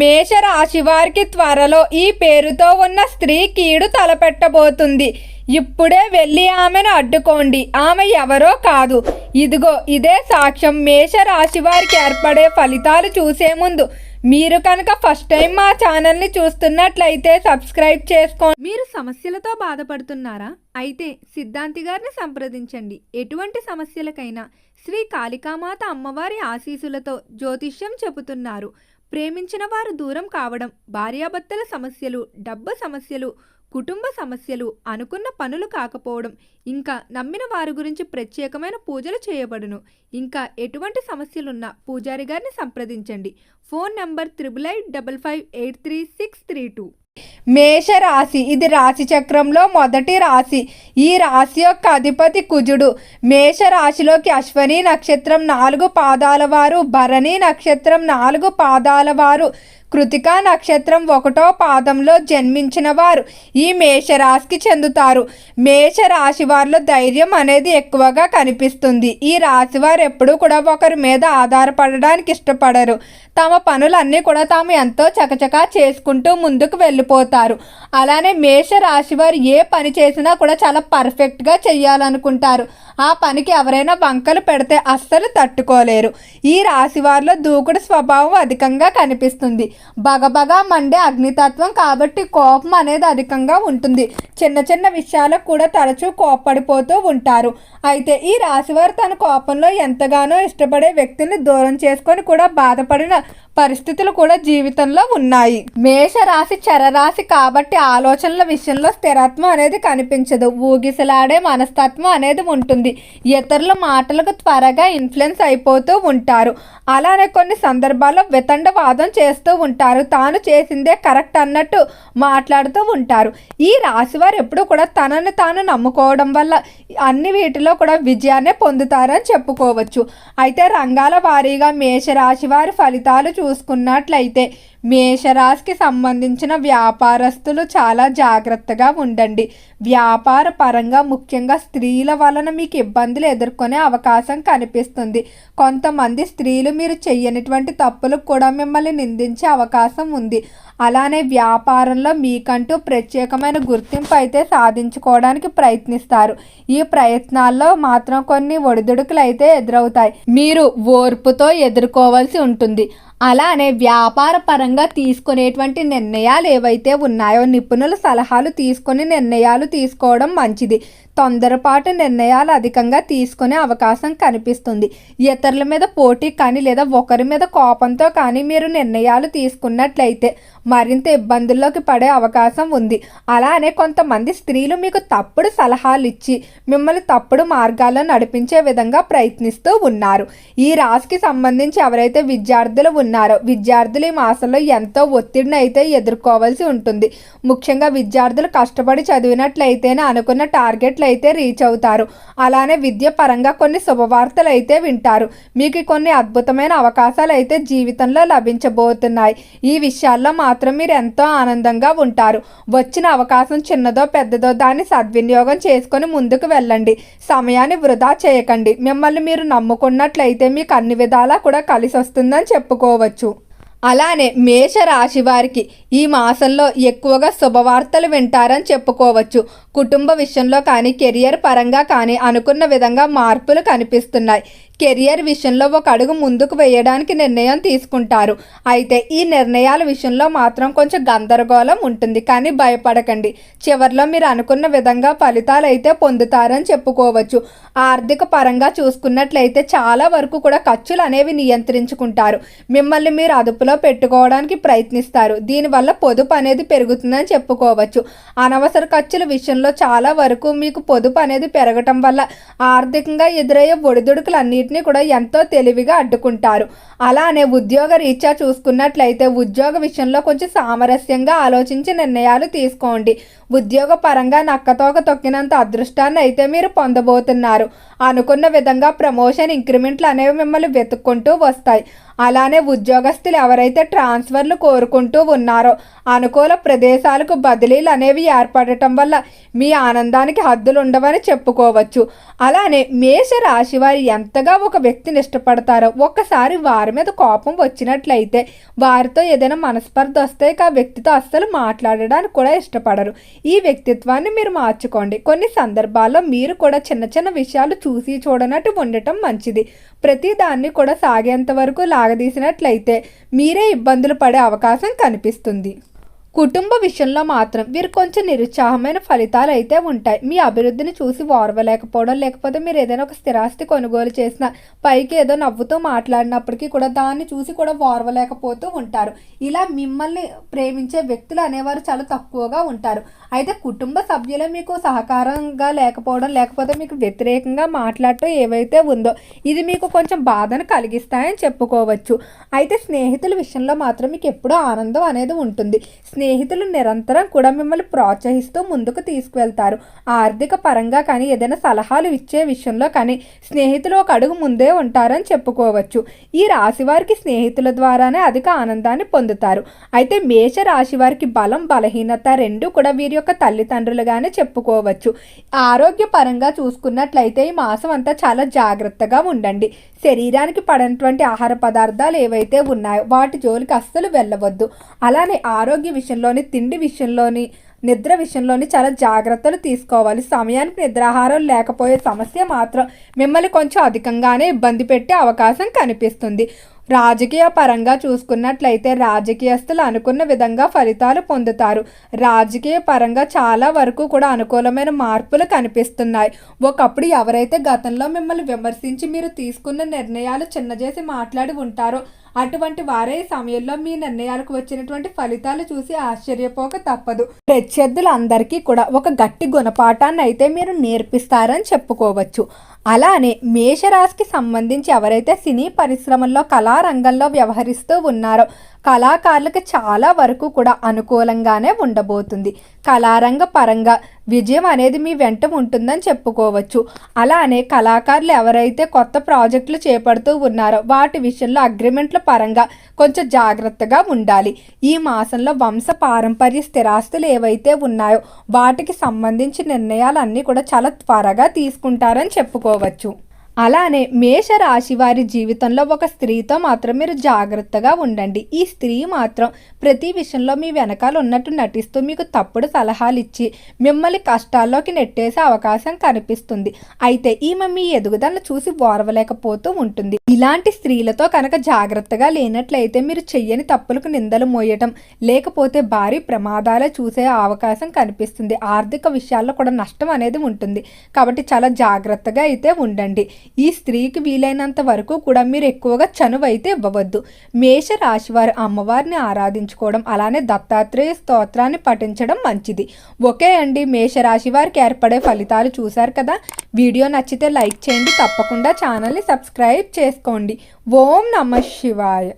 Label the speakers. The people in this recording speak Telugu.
Speaker 1: మేషరాశి వారికి త్వరలో ఈ పేరుతో ఉన్న స్త్రీ కీడు తలపెట్టబోతుంది. ఇప్పుడే వెళ్ళి ఆమెను అడ్డుకోండి. ఆమె ఎవరో కాదు. ఇదిగో ఇదే సాక్ష్యం. మేషరాశి వారికి ఏర్పడే ఫలితాలు చూసే ముందు మీరు కనుక ఫస్ట్ టైం మా ఛానల్ని చూస్తున్నట్లయితే సబ్స్క్రైబ్ చేసుకోండి మీరు సమస్యలతో బాధపడుతున్నారా? అయితే సిద్ధాంతి గారిని సంప్రదించండి. ఎటువంటి సమస్యలకైనా శ్రీ కాళికామాత అమ్మవారి ఆశీసులతో జ్యోతిష్యం చెబుతున్నారు. ప్రేమించిన వారు దూరం కావడం భార్యాభర్తల సమస్యలు డబ్బు సమస్యలు కుటుంబ సమస్యలు అనుకున్న పనులు కాకపోవడం ఇంకా నమ్మిన వారి గురించి ప్రత్యేకమైన పూజలు చేయబడును. ఇంకా ఎటువంటి సమస్యలున్నా పూజారి గారిని సంప్రదించండి. Phone number triple eight double five eight three six three two. మేష రాశి ఇది రాశి చక్రంలో మొదటి రాశి. ఈ రాశి యొక్క అధిపతి కుజుడు. మేష రాశిలోకి అశ్వని నక్షత్రం నాలుగు పాదాల వారు భరణి నక్షత్రం నాలుగు పాదాల వారు కృతికా నక్షత్రం ఒకటో పాదంలో జన్మించిన వారు. ఈ మేషరాశికి చెందుతారు. మేష రాశి వారిలో ధైర్యం అనేది ఎక్కువగా కనిపిస్తుంది. ఈ రాశి వారు ఎప్పుడూ కూడా ఒకరి మీద ఆధారపడడానికి ఇష్టపడరు. తమ పనులన్నీ కూడా తాము ఎంతో చకచకా చేసుకుంటూ ముందుకు వెళ్ళిపోతారు. అలానే మేష రాశి వారు ఏ పని చేసినా కూడా చాలా పర్ఫెక్ట్గా చేయాలనుకుంటారు. ఆ పనికి ఎవరైనా వంకలు పెడితే అస్సలు తట్టుకోలేరు. ఈ రాశి వారిలో దూకుడు స్వభావం అధికంగా కనిపిస్తుంది. బగబగా మండే అగ్నితత్వం కాబట్టి కోపం అనేది అధికంగా ఉంటుంది. చిన్న చిన్న విషయాలకు కూడా తరచూ కోపడిపోతూ ఉంటారు. అయితే ఈ రాశివారు తన కోపంలో ఎంతగానో ఇష్టపడే వ్యక్తిని దూరం చేసుకొని కూడా బాధపడిన పరిస్థితులు కూడా జీవితంలో ఉన్నాయి. మేష రాశి చరరాశి కాబట్టి ఆలోచనల విషయంలో స్థిరత్వం అనేది కనిపించదు. ఊగిసలాడే మనస్తత్వం అనేది ఉంటుంది. ఇతరుల మాటలకు త్వరగా ఇన్ఫ్లుయెన్స్ అయిపోతూ ఉంటారు. అలానే కొన్ని సందర్భాల్లో వితండవాదం చేస్తూ ఉంటారు. తాను చేసిందే కరెక్ట్ అన్నట్టు మాట్లాడుతూ ఉంటారు. ఈ రాశి వారు ఎప్పుడు కూడా తనని తాను నమ్ముకోవడం వల్ల అన్ని వీటిలో కూడా విజయాన్నే పొందుతారని చెప్పుకోవచ్చు. అయితే రంగాల వారీగా మేషరాశి వారి ఫలితాలు చూసుకున్నట్లయితే మేషరాశికి సంబంధించిన వ్యాపారస్తులు చాలా జాగ్రత్తగా ఉండండి. వ్యాపార పరంగా ముఖ్యంగా స్త్రీల వలన మీకు ఇబ్బందులు ఎదుర్కొనే అవకాశం కనిపిస్తుంది. కొంతమంది స్త్రీలు మీరు చెయ్యనిటువంటి తప్పులకు కూడా మిమ్మల్ని నిందించే అవకాశం ఉంది. అలానే వ్యాపారంలో మీకంటూ ప్రత్యేకమైన గుర్తింపు అయితే సాధించుకోవడానికి ప్రయత్నిస్తారు. ఈ ప్రయత్నాల్లో మాత్రం కొన్ని ఒడిదుడుకులు అయితే ఎదురవుతాయి. మీరు ఓర్పుతో ఎదుర్కోవాల్సి ఉంటుంది. అలానే వ్యాపార పరంగా తీసుకునేటువంటి నిర్ణయాలు ఏవైతే ఉన్నాయో నిపుణుల సలహాలు తీసుకొని నిర్ణయాలు తీసుకోవడం మంచిది. తొందరపాటు నిర్ణయాలు అధికంగా తీసుకునే అవకాశం కనిపిస్తుంది. ఇతరుల మీద పోటీ కానీ లేదా ఒకరి మీద కోపంతో కానీ మీరు నిర్ణయాలు తీసుకున్నట్లయితే మరింత ఇబ్బందుల్లోకి పడే అవకాశం ఉంది. అలానే కొంతమంది స్త్రీలు మీకు తప్పుడు సలహాలు ఇచ్చి మిమ్మల్ని తప్పుడు మార్గాల్లో నడిపించే విధంగా ప్రయత్నిస్తూ ఉన్నారు. ఈ రాశికి సంబంధించి ఎవరైతే విద్యార్థులు ఉన్నారో విద్యార్థులు ఈ మాసంలో ఎంతో ఒత్తిడిని అయితే ఎదుర్కోవాల్సి ఉంటుంది. ముఖ్యంగా విద్యార్థులు కష్టపడి చదివినట్లయితేనే అనుకున్న టార్గెట్లు అయితే రీచ్ అవుతారు. అలానే విద్య పరంగా కొన్ని శుభవార్తలు అయితే వింటారు. మీకు కొన్ని అద్భుతమైన అవకాశాలు అయితే జీవితంలో లభించబోతున్నాయి. ఈ విషయాల్లో మాత్రం మీరు ఎంతో ఆనందంగా ఉంటారు. వచ్చిన అవకాశం చిన్నదో పెద్దదో దాన్ని సద్వినియోగం చేసుకొని ముందుకు వెళ్ళండి. సమయాన్ని వృధా చేయకండి. మిమ్మల్ని మీరు నమ్ముకున్నట్లయితే మీకు అన్ని విధాలా కూడా కలిసి వస్తుందని చెప్పుకోవచ్చు. అలానే మేష రాశి వారికి ఈ మాసంలో ఎక్కువగా శుభవార్తలు వింటారని చెప్పుకోవచ్చు. కుటుంబ విషయంలో కానీ కెరియర్ పరంగా కానీ అనుకున్న విధంగా మార్పులు కనిపిస్తున్నాయి. కెరియర్ విషయంలో ఒక అడుగు ముందుకు వేయడానికి నిర్ణయం తీసుకుంటారు. అయితే ఈ నిర్ణయాల విషయంలో మాత్రం కొంచెం గందరగోళం ఉంటుంది. కానీ భయపడకండి. చివరిలో మీరు అనుకున్న విధంగా ఫలితాలు అయితే పొందుతారని చెప్పుకోవచ్చు. ఆర్థిక పరంగా చూసుకున్నట్లయితే చాలా వరకు కూడా ఖర్చులు అనేవి నియంత్రించుకుంటారు. మిమ్మల్ని మీరు అదుపులో పెట్టుకోవడానికి ప్రయత్నిస్తారు. దీనివల్ల పొదుపు అనేది పెరుగుతుందని చెప్పుకోవచ్చు. అనవసర ఖర్చుల విషయంలో చాలా వరకు మీకు పొదుపు అనేది పెరగటం వల్ల ఆర్థికంగా ఎదురయ్యే ఒడిదుడుకులు వీటిని కూడా ఎంతో తెలివిగా అడ్డుకుంటారు. అలానే ఉద్యోగ రీత్యా చూసుకున్నట్లయితే ఉద్యోగ విషయంలో కొంచెం సామరస్యంగా ఆలోచించి నిర్ణయాలు తీసుకోండి. ఉద్యోగ పరంగా నక్కతోక తొక్కినంత అదృష్టాన్ని అయితే మీరు పొందబోతున్నారు. అనుకున్న విధంగా ప్రమోషన్ ఇంక్రిమెంట్లు అనేవి మిమ్మల్ని వెతుక్కుంటూ వస్తాయి. అలానే ఉద్యోగస్తులు ఎవరైతే ట్రాన్స్ఫర్లు కోరుకుంటూ ఉన్నారో అనుకూల ప్రదేశాలకు బదిలీలు అనేవి ఏర్పడటం వల్ల మీ ఆనందానికి హద్దులు ఉండవని చెప్పుకోవచ్చు. అలానే మేష రాశి వారు ఎంతగా ఒక వ్యక్తిని ఇష్టపడతారో ఒక్కసారి వారి మీద కోపం వచ్చినట్లయితే వారితో ఏదైనా మనస్పర్ధ వస్తే ఆ వ్యక్తితో అస్సలు మాట్లాడడానికి కూడా ఇష్టపడరు. ఈ వ్యక్తిత్వాన్ని మీరు మార్చుకోండి. కొన్ని సందర్భాల్లో మీరు కూడా చిన్న చిన్న విషయాలు చూసి చూడనట్టు ఉండటం మంచిది. ప్రతి దాన్ని కూడా సాగేంత వరకు లాగదీసినట్లయితే మీరే ఇబ్బందులు పడే అవకాశం కనిపిస్తుంది. కుటుంబ విషయంలో మాత్రం వీరు కొంచెం నిరుత్సాహమైన ఫలితాలు అయితే ఉంటాయి. మీ అభివృద్ధిని చూసి ఓర్వలేకపోవడం లేకపోతే మీరు ఏదైనా ఒక స్థిరాస్తి కొనుగోలు చేసిన పైకి ఏదో నవ్వుతూ మాట్లాడినప్పటికీ కూడా దాన్ని చూసి కూడా ఓర్వలేకపోతూ ఉంటారు. ఇలా మిమ్మల్ని ప్రేమించే వ్యక్తులు అనేవారు చాలా తక్కువగా ఉంటారు. అయితే కుటుంబ సభ్యులు మీకు సహకారంగా లేకపోవడం లేకపోతే మీకు వ్యతిరేకంగా మాట్లాడటం ఏవైతే ఉందో ఇది మీకు కొంచెం బాధను కలిగిస్తాయని చెప్పుకోవచ్చు. అయితే స్నేహితుల విషయంలో మాత్రం మీకు ఎప్పుడూ ఆనందం అనేది ఉంటుంది. స్నే స్నేహితులు నిరంతరం కూడా మిమ్మల్ని ప్రోత్సహిస్తూ ముందుకు తీసుకువెళ్తారు. ఆర్థిక పరంగా కానీ ఏదైనా సలహాలు ఇచ్చే విషయంలో కానీ స్నేహితులు ఒక అడుగు ముందే ఉంటారని చెప్పుకోవచ్చు. ఈ రాశి వారికి స్నేహితుల ద్వారానే అధిక ఆనందాన్ని పొందుతారు. అయితే మేష రాశి వారికి బలం బలహీనత రెండు కూడా వీరి యొక్క తల్లిదండ్రులుగానే చెప్పుకోవచ్చు. ఆరోగ్య పరంగా చూసుకున్నట్లయితే ఈ మాసం అంతా చాలా జాగ్రత్తగా ఉండండి. శరీరానికి పడినటువంటి ఆహార పదార్థాలు ఏవైతే ఉన్నాయో వాటి జోలికి అస్సలు వెళ్ళవద్దు. అలానే ఆరోగ్య విషయంలోని తిండి విషయంలోని నిద్ర విషయంలోని చాలా జాగ్రత్తలు తీసుకోవాలి. సమయానికి నిద్రాహారం లేకపోయే సమస్య మాత్రం మిమ్మల్ని కొంచెం అధికంగానే ఇబ్బంది పెట్టే అవకాశం కనిపిస్తుంది. రాజకీయ పరంగా చూసుకున్నట్లయితే రాజకీయస్తులు అనుకున్న విధంగా ఫలితాలు పొందుతారు. రాజకీయ పరంగా చాలా వరకు కూడా అనుకూలమైన మార్పులు కనిపిస్తున్నాయి. ఒకప్పుడు ఎవరైతే గతంలో మిమ్మల్ని విమర్శించి మీరు తీసుకున్న నిర్ణయాలు చిన్నజేసి మాట్లాడి ఉంటారో అటువంటి వారే సమయంలో మీ నిర్ణయాలకు వచ్చినటువంటి ఫలితాలు చూసి ఆశ్చర్యపోక తప్పదు. ప్రత్యర్థులందరికీ కూడా ఒక గట్టి గుణపాఠాన్ని అయితే మీరు నేర్పిస్తారని చెప్పుకోవచ్చు. అలానే మేషరాశికి సంబంధించి ఎవరైతే సినీ పరిశ్రమల్లో కళారంగంలో వ్యవహరిస్తూ ఉన్నారో. కళాకారులకు చాలా వరకు కూడా అనుకూలంగానే ఉండబోతుంది. కళారంగ పరంగా విజయం అనేది మీ వెంట ఉంటుందని చెప్పుకోవచ్చు. అలానే కళాకారులు ఎవరైతే కొత్త ప్రాజెక్టులు చేపడుతూ ఉన్నారో వాటి విషయంలో అగ్రిమెంట్ల పరంగా కొంచెం జాగ్రత్తగా ఉండాలి. ఈ మాసంలో వంశ పారంపర్య స్థిరాస్తులు ఏవైతే ఉన్నాయో వాటికి సంబంధించి నిర్ణయాలన్నీ కూడా చాలా త్వరగా తీసుకుంటారని చెప్పుకోవచ్చు. అలానే మేష రాశి వారి జీవితంలో ఒక స్త్రీతో మాత్రం మీరు జాగ్రత్తగా ఉండండి. ఈ స్త్రీ మాత్రం ప్రతి విషయంలో మీ వెనకాల ఉన్నట్టు నటిస్తూ మీకు తప్పుడు సలహాలు ఇచ్చి మిమ్మల్ని కష్టాల్లోకి నెట్టేసే అవకాశం కనిపిస్తుంది. అయితే ఈమె మీ ఎదుగుదలను చూసి ఓర్వలేకపోతూ ఉంటుంది. ఇలాంటి స్త్రీలతో కనుక జాగ్రత్తగా లేనట్లయితే మీరు చెయ్యని తప్పులకు నిందలు మోయటం లేకపోతే భారీ ప్రమాదాలే చూసే అవకాశం కనిపిస్తుంది. ఆర్థిక విషయాల్లో కూడా నష్టం అనేది ఉంటుంది. కాబట్టి చాలా జాగ్రత్తగా అయితే ఉండండి. ఈ స్త్రీకి వీలైనంత వరకు కూడా మీరు ఎక్కువగా చనువైతే ఇవ్వవద్దు. మేష రాశివారు అమ్మవారిని ఆరాధించుకోవడం అలానే దత్తాత్రేయ స్తోత్రాన్ని పఠించడం మంచిది. ఓకే అండి మేషరాశి వారికి ఏర్పడే ఫలితాలు చూశారు కదా? వీడియో నచ్చితే లైక్ చేయండి తప్పకుండా ఛానల్ని సబ్స్క్రైబ్ చేసుకోండి. ఓం నమ శివాయ.